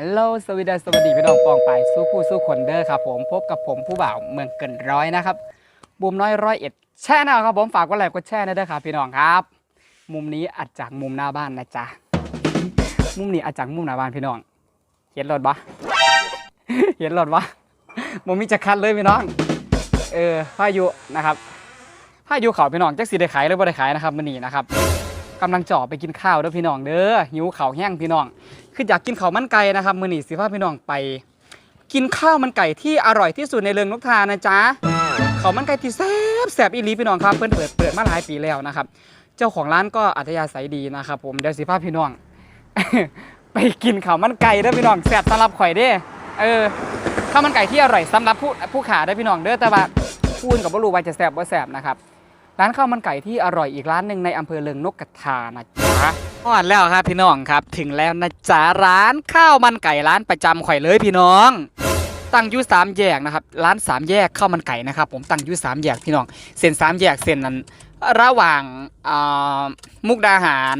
ฮัลโหลสวัสดีสวัสดีพี่น้องปองไปสู้ผู้สู้คนเด้อครับผมพบกับผมผู้บ่าวเมืองเกินร้อยนะครับบูมน้อยร้อยเอ็ดแช่แนวครับผมฝากกดไลค์กดแชร์นะเด้อครับพี่น้องครับ มุมนี้อัดจากมุมหน้าบ้านนะจ๊ะมุมนี้อัดจากมุมหน้าบ้านพี่น้อง เห็นรถปะเห็นรถปะมุมมีจะคัดเลยพี่น้อง เออพายุนะครับพายุเขาพี่น้องจักสีได้ขายหรือบ่ได้ขายนะครับมื้อนี้นะครับ กำลังจะอไปกินข้าวเด้อพี่น้องเด้อหิวข้าวแห้งพี่น้อง คืออยากกินข้าวมันไก่นะครับมื้อนี้สิพาพี่น้องไป กินข้าวมันไก่ที่อร่อยที่สุดในเรืองนกทานะจ๊ะข้าวมันไก่ที่แซ่บแซ่บอีหลีพี่น้องครับเพิ่นเปิดเปิดมาหลายปีแล้วนะครับ เจ้าของร้านก็อัธยาศัยดีนะครับผมเดี๋ยวสิพาพี่น้อง ไปกินข้าวมันไก่เด้อพี่น้องแซ่บสำหรับข่อยเด้เออข้าวมันไก่ที่อร่อยสำหรับผู้ผู้ขาได้อพี่น้องเด้อแต่ว่าผู้อื่นกับบ่รู้ว่าจะแซ่บบ่แซ่บนะครับ ร้านข้าวมันไก่ที่อร่อยอีกร้านหนึ่งในอำเภอเรืองนกกระทานะจ๊ะฮอดแล้วครับพี่น้องครับ ถึงแล้วนะจ๊ะร้านข้าวมันไก่ร้านประจำข่อยเลยพี่น้อง ตั้งอยู่สามแยกนะครับร้านสามแยกข้าวมันไก่นะครับผมตั้งอยู่สามแยกพี่น้องเส้นสามแยกเส้นนั้น ระหว่างอ่ามุกดาหาร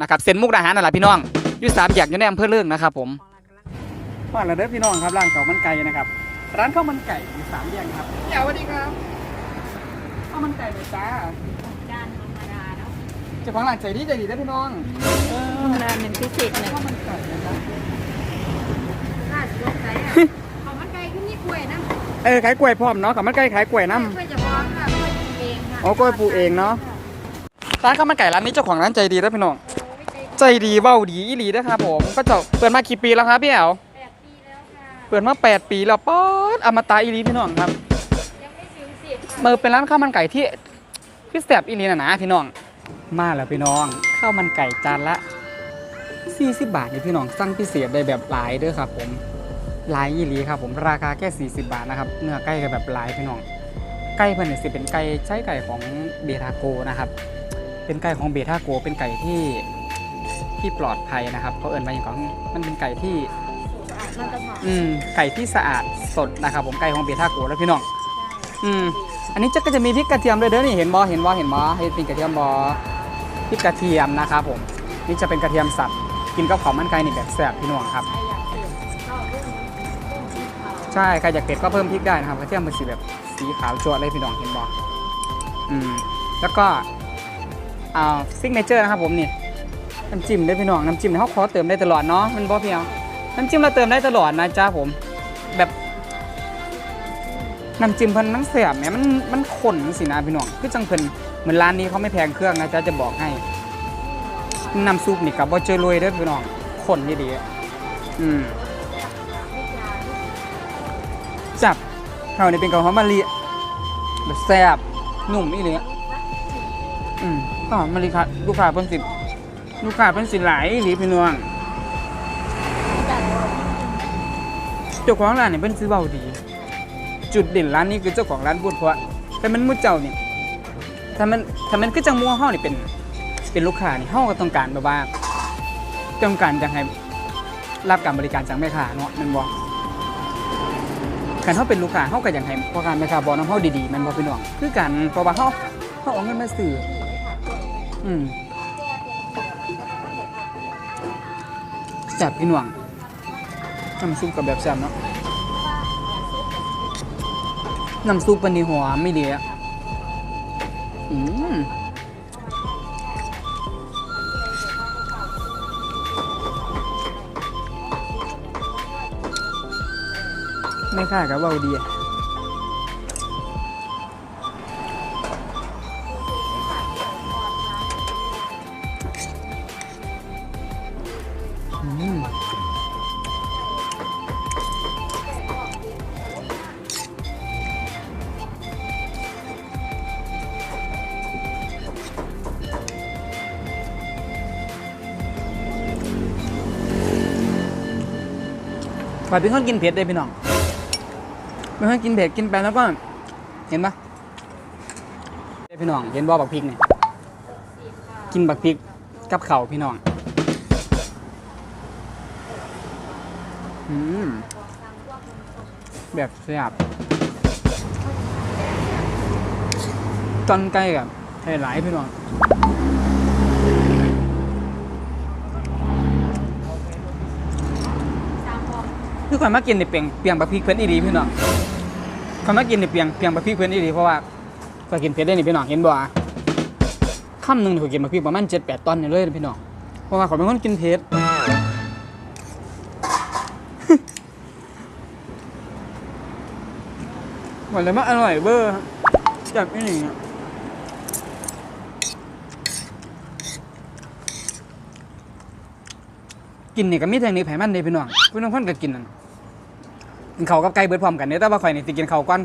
นะครับเส้นมุกดาหารนั่นแหละพี่น้องอยู่สามแยกอยู่ในอำเภอเรื่องนะครับผมว่าแล้วเด้อพี่น้องครับร้านข้าวมันไก่นะครับ ร้านข้าวมันไก่อยู่สามแยกครับเดี๋ยวสวัสดีครับข้าวมันไก่เลยจ้าจานธรรมดาเนาะเจ้าของร้านใจดีใจดีเด้อพี่น้องเออธรรมดาเป็นพิเศษเนี่ยข้าวมันไก่นะครับน่าจะลงใจอะของมันไก่ขึ้นนี่กล้วยนะเออขายกล้วยพร้อมเนาะข้าวมันไก่ขายกล้วยน้ำ กล้วยจะพร้อมค่ะกล้วยปลูกเองค่ะอ๋อกล้วยปลูกเองเนาะ ร้านข้าวมันไก่ร้านนี้เจ้าของร้านใจดีเด้อพี่น้อง โอ้ยใจใจดีเบ้าดีอีหลีนะครับผมก็จะเปิดมากี่ปีแล้วครับพี่แอ๋วแปดปีแล้วค่ะเปิดมา 8 ปีแล้วป๊อดอมตะอีหลีพี่น้องครับ มื่อเป็นร้านข้าวมันไก่ที่พี่แสบอีหลีนะนะพี่น้อง มาแล้วพี่น้องข้าวมันไก่จานละ 40 บาทนี่พี่น้องสั่งพิเศษได้แบบหลายเด้อครับ ผมหลายอีหลีครับผมราคาแค่ 40 บาทนะครับเนื้อไก่ก็แบบหลายพี่น้องไก่เพิ่นเนี่ยสิเป็นไก่ใช้ไก่ของเบทาโกนะครับ เป็นไก่ของเบทาโกเป็นไก่ที่ที่ปลอดภัยนะครับเขาเอิ้นมาอย่างของมันเป็นไก่ที่มันจะหอมอืมไก่ที่สะอาดสดนะครับ ผมไก่ของเบทาโกแล้วพี่น้อง อืม อันนี้จะก็จะมีพริกกระเทียมเลยเด้อนี่เห็นบอเห็นบอเห็นบอให้เป็นกระเทียมบอพริกกระเทียมนะครับผมนี่จะเป็นกระเทียมสับกินกับข้าวมันไก่นี่แบบแซ่บพี่น้องครับ ใช่ใครอยากเผ็ดก็เพิ่มพริกได้นะครับกระเทียมมันสีแบบสีขาวจั่วเลยพี่น้องเห็นบออืมแล้วก็อ่าซิกเนเจอร์นะครับผมนี่น้ำจิ้มได้พี่น้องน้ำจิ้มเขาขอเติมได้ตลอดเนาะมันบอเพียวน้ำจิ้มเราเติมได้ตลอดนะจ้าผม น้ำจิ้มเพิ่นมันแซ่บแหมมันมันข้นสินะพี่น้องคือจังเพิ่นเหมือนร้านนี้เขาไม่แพงเครื่องนะจ๊ะจะบอกให้น้ำซุปนี่กับบ่เจอรวยเด้อพี่น้องข้นดีๆอืมจับเขานี่เป็นกะเพรามะลิแบบแซ่บนุ่มอีหลีอืมก็มะลิค่ะลูกค้าเพิ่นสิลูกค้าเพิ่นสิหลายอีหลีพี่น้องเจ้าของร้านนี่เพิ่นซื้อเบาดี จุดเด่นร้านนี้คือเจ้าของร้านพูดเพราะแต่มันมุดเจ้าเนี่ยถ้ามันถ้ามันคือจังมัวเฮานี่เป็นเป็นลูกค้านี่เฮาก็ต้องการแบบว่าต้องการจังให้รับการบริการจากแม่ค้าเนาะมันบ่คันเฮาเป็นลูกค้าเฮาก็อยากให้พ่อค้าแม่ค้าบอกน้ำเฮาดีๆมันบ่พี่น้องคือกันเพราะว่าเฮาเฮาเอาเงินมาซื้ออืมแซ่บพี่น้องน้ำซุปกับแบบแซ่บเนาะ น้ำซุปปันดีหัวไม่ดีอะอืมไม่ค่ากับว่าดีอะ ฝ่ายเป็นคนกินเผ็ดเลยพี่น้องเป็นคนกินเผ็ดกินไปแล้วก็ เห็นปะเด้พี่น้อง เห็นบ่บักพริกเนี่ยกินบักพริกกับเข่าพี่น้องอืมแบบแซ่บตอนใกล้กับไทยหลายพี่น้อง สาม คือข่อยมากินในเปียงเปียงบะพริกเพิ่นอีดีพี่น้องข่อยมากินในเปียงเปียงบะพริกเพิ่นอีดีเพราะว่าข่อยกินเผ็ดได้นี่พี่น้องเห็นบ่อะคำหนึงนี่ข่อยกินบะพริกประมาณ7-8ตอนนี่เลยพี่น้องเพราะว่าข่อยเป็นคนกินเผ็ดหวานเลยมากอร่อยเบอร์จากนี่หนี่อะกินเนี่ยก็มีแทงนี้ไผมันเด้พี่น้องพี่น้องเพิ่นก็กินนั่น กินเขาวกับไก่เบิดพร้อมกันเด้แต่ว่าข่อยนี่สิกินเขาวก่อน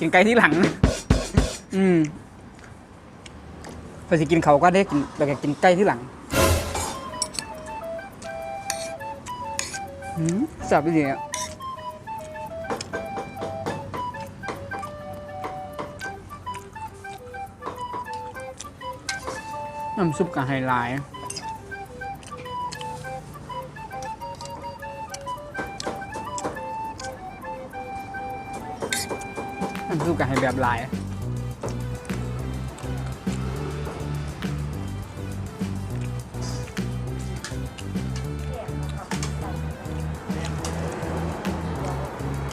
กินไก่ที่หลัง อืมข่อยสิกินเขาวก่อนเด้กินแล้วก็กินไก่ที่หลังอืมแซ่บดีอะน้ำซุปกับไฮไลท์ น้ำซุปกับไฮแบบลาย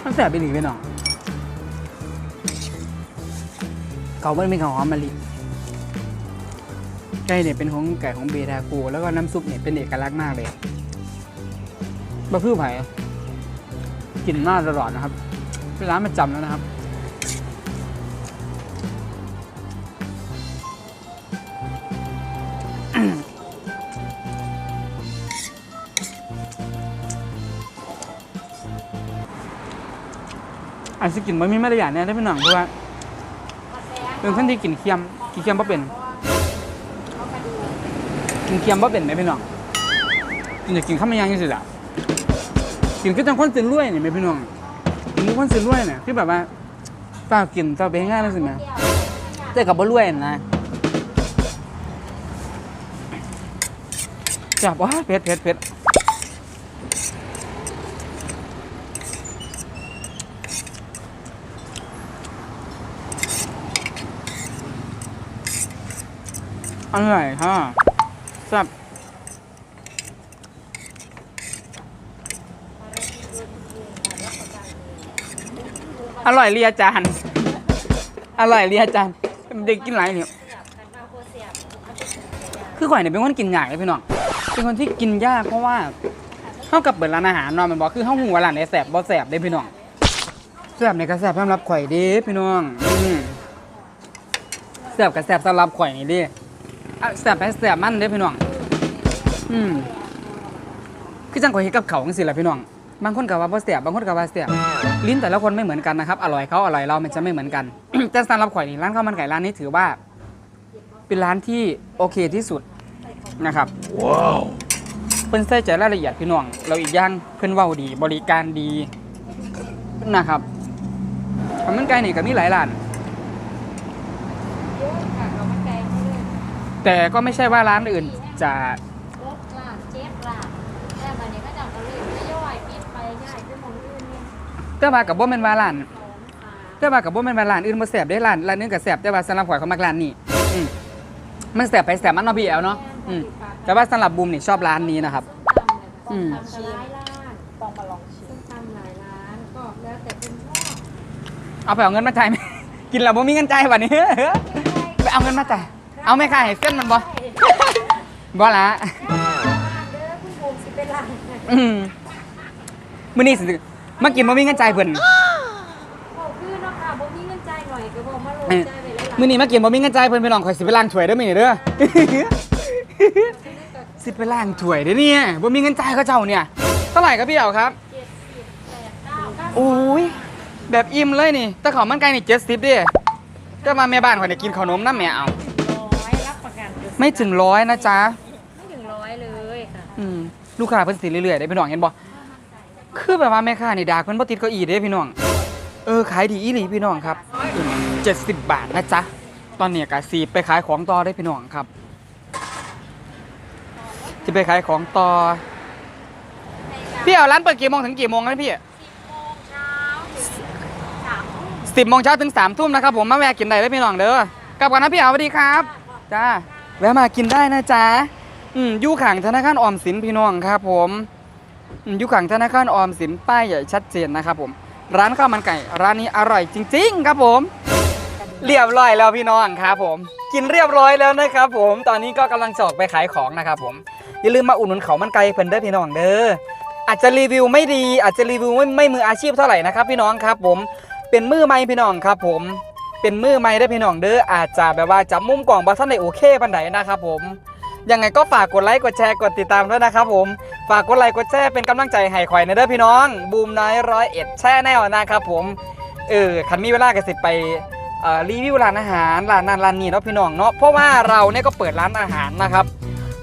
มันแสบไปหนีไปหน่อเขาไม่มีข้าหอมมะลิไก่เนี่ยเป็นของไก่ของเบทาโกแล้วก็น้ำซุปเนี่ยเป็นเอกลักษณ์มากเลยบะพื้ไผ่กินมากตลอดนะครับเป็นร้านประจำแล้วนะครับ อาจจะกินไม่มีมาตรฐานเนี่ยได้เป็นหนังเพราะว่าเป็นคนที่กินเคียมกินเคียมเพราะเป็น กินเคียมบ่เป็นไหมพี่น้องกินอยากกินข้าวมันยังยังสิล่ะกินก็จังคนสินรวยนี่ไหมพี่น้องกินทุกคนสินรวยเนี่ยที่แบบว่าฝ้ากกินเจ้าไปง่ายเลยสิแม่แต่กับบ่รวยนะจับว่าเผ็ดเผ็ดเผ็ด อร่อยฮะแซ่บอร่อยเรียจานอร่อยเรียจานเด็กกินหลายเนี่ยคือข่อยเนี่ยเป็นคนกินยากเลยพี่น้องเป็นคนที่กินยากเพราะว่าเท่ากับเปิดร้านอาหารเนาะมันบอกคือเท่าหัวร้านไหนแสบบ่แสบได้พี่น้องแสบในกระแสบสำหรับข่อยด้พี่น้องอืมแสบกระแสบสำหรับข่อยนี่ดิ อะแสบไปแสบมันเด้อพี่น้อง อืมคือจังข่อยเฮ็ดกับเขาจังซี่แหละพี่น้อง บางคนก็ว่าบ่แสบบางคนก็ว่าแสบลิ้นแต่ละคนไม่เหมือนกันนะครับ อร่อยเขาอร่อยเรา มันจะไม่เหมือนกัน แต่สำหรับข่อยนี่ร้านข้าวมันไก่ร้านนี้ถือว่า เป็นร้านที่โอเคที่สุดนะครับ ว้าว เพิ่นใส่ใจรายละเอียดพี่น้อง เราอีกอย่างเพิ่นเว้าดี บริการดีนะครับข้าวมันไก่นี่ก็มีหลายร้าน เยอะค่ะเรามันไกลไม่เลย แต่ก็ไม่ใช่ว่าร้านอื่นจะรถลาดเจ็บลาดแต่บัดนี้ก็จังกะเลยไม่ย่อยปิดไปย่ายขึ้นมองอื่นเนี่ยแต่ว่ากับบ่แม่นว่าร้าน สองขาแต่ว่ากับบ่แม่นว่าร้านอื่นบ่แซ่บได้ร้านร้านนึงก็แซ่บแต่ว่าสำหรับข่อยเขามักร้านนี้อืมมันแซ่บไปแซ่บมันเนาะพี่แอลเนาะอืมแต่ว่าสำหรับบูมนี่ชอบร้านนี้นะครับ อืมส้มตำหลายร้านปองมาลองชิมส้มตำหลายร้านก็แล้วแต่เป็นชอบเอาไปเอาเงินมาจ่ายไหม กินแล้วบ่มีเงินจ่ายวันนี้ ไปเอาเงินมาจ่าย เอาไหม่ค่ะให้เส้นมันบ่ บ่ละเด้อคุณภูมิสิเป็นร้านอืมมื้อนี้สิมากินบ่มีเงินจ่ายเพิ่นบอกคือเนาะค่ะบ่มีเงินจ่ายหน่อยก็บอกมาโหลดจ่ายไปหลายๆมื้อนี้มากินบ่มีเงินจ่ายเพิ่นพี่น้องข่อยสิไปล้างถ้วยเด้อมื้อนี้เด้อ สิไปล้างถ้วยเด้อเนี่ยบ่มีเงินจ่ายเขาเจ้าเนี่ยเท่าไหร่ครับพี่แอลครับ เจ็ดสิบแปดเก้าเก้าสิบโอ้ยแบบอิ่มเลยนี่ แต่ข้าวมันไก่นี่เจ็ดสิบดิก็มาแม่บ้านคนนี้กินขนมน้ำแม่เอา ไม่ถึงร้อยนะจ๊ะไม่ถึงร้อยเลยค่ะอืมลูกค้าเพิ่นสิเรื่อยๆได้พี่น้องเห็นบ่คือแบบว่าแม่ค้านี่ดาเพิ่นบ่ติดเก้าอี้เด้พี่น้อง เออขายดีอีหลีพี่น้องครับ70บาทนะจ๊ะตอนนี้ก็สิไปขายของต่อได้พี่น้องครับจะไปขายของต่อพี่เอาร้านเปิดกี่โมงถึงกี่โมงนะพี่สิบโมงเช้าถึงสามทุ่มสิบโมงเช้าถึงสามทุ่มนะครับผมมาแวะกินได้เลยพี่น้องเด้อกลับก่อนนะพี่เอาสวัสดีครับจ้า แวะมากินได้นะจ๊ะอืมยู่ข้างธนาคารออมสินพี่น้องครับผมอืมยู่ข้างธนาคารออมสินป้ายใหญ่ชัดเจนนะครับผม ร้านข้าวมันไก่ร้านนี้อร่อยจริง ๆ ครับผม เรียบร้อยแล้วพี่น้องครับผม กินเรียบร้อยแล้วนะครับผมตอนนี้ก็กำลังจะออกไปขายของนะครับผมอย่าลืมมาอุดหนุนเขาวมันไก่เพิ่นเด้อพี่น้องเด้ออาจจะรีวิวไม่ดีอาจจะรีวิวไม่ไม่มืออาชีพเท่าไหร่นะครับพี่น้องครับผมเป็นมือใหม่พี่น้องครับผม เป็นมือใหม่ได้พี่น้องเด้ออาจจะแบบว่าจับมุมกล่องบอท่านในโอเคปันไดนะครับผมยังไงก็ฝากกดไลค์กดแชร์กดติดตามด้วยนะครับผมฝากกดไลค์กดแชร์เป็นกำลังใจให้ข่อยในเด้อพี่น้อง บูมน้อยร้อยเอ็ดแช่แนวนะครับผมเออคันมีเวลาก็สิไปรีวิวร้านอาหารร้านนั้นร้านนี้เนาะพี่น้องเนาะเพราะว่าเราเนี่ยก็เปิดร้านอาหารนะครับ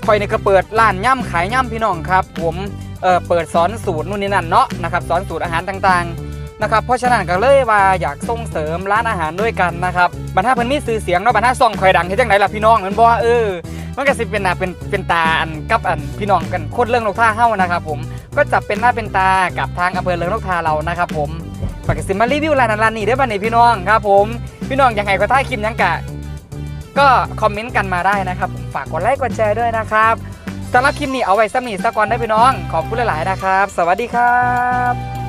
ข่อยเนี่ยก็เปิดร้านย่ำขายย่ำพี่น้องครับ ผมเออเปิดสอนสูตรนู่นนี่นั่นเนาะนะครับสอนสูตรอาหารต่างๆ นะครับเพราะฉะนั้นก็เลยว่าอยากส่งเสริมร้านอาหารด้วยกันนะครับบรรทัดเพิ่นมีซื้อเสียงเนาะบรรทัดซองข่อยดังเฮ็ดจังไดล่ะพี่น้องแมันบ่เออมันก็สิเป็นหน้าเป็นเป็นตาอันกับอันพี่น้องกันโคตรเรื่องนกท่าเฮ้านะครับผมก็จะเป็นหน้าเป็นตากับทางอำเภอเลิงนกท่าเรานะครับผมฝากกสิมารีวิวร้านนั้นร้านนี้ได้บ้านนี้พี่น้องครับผมพี่น้องยังไงก็ท้าคลิปยังกะก็คอมเมนต์กันมาได้นะครับผมฝากกดไลค์กดแชร์ด้วยนะครับสำหรับคลิปนี้เอาไว้สำนีสกอนได้พี่น้องขอบคุณหลายๆนะครับ สวัสดีครับ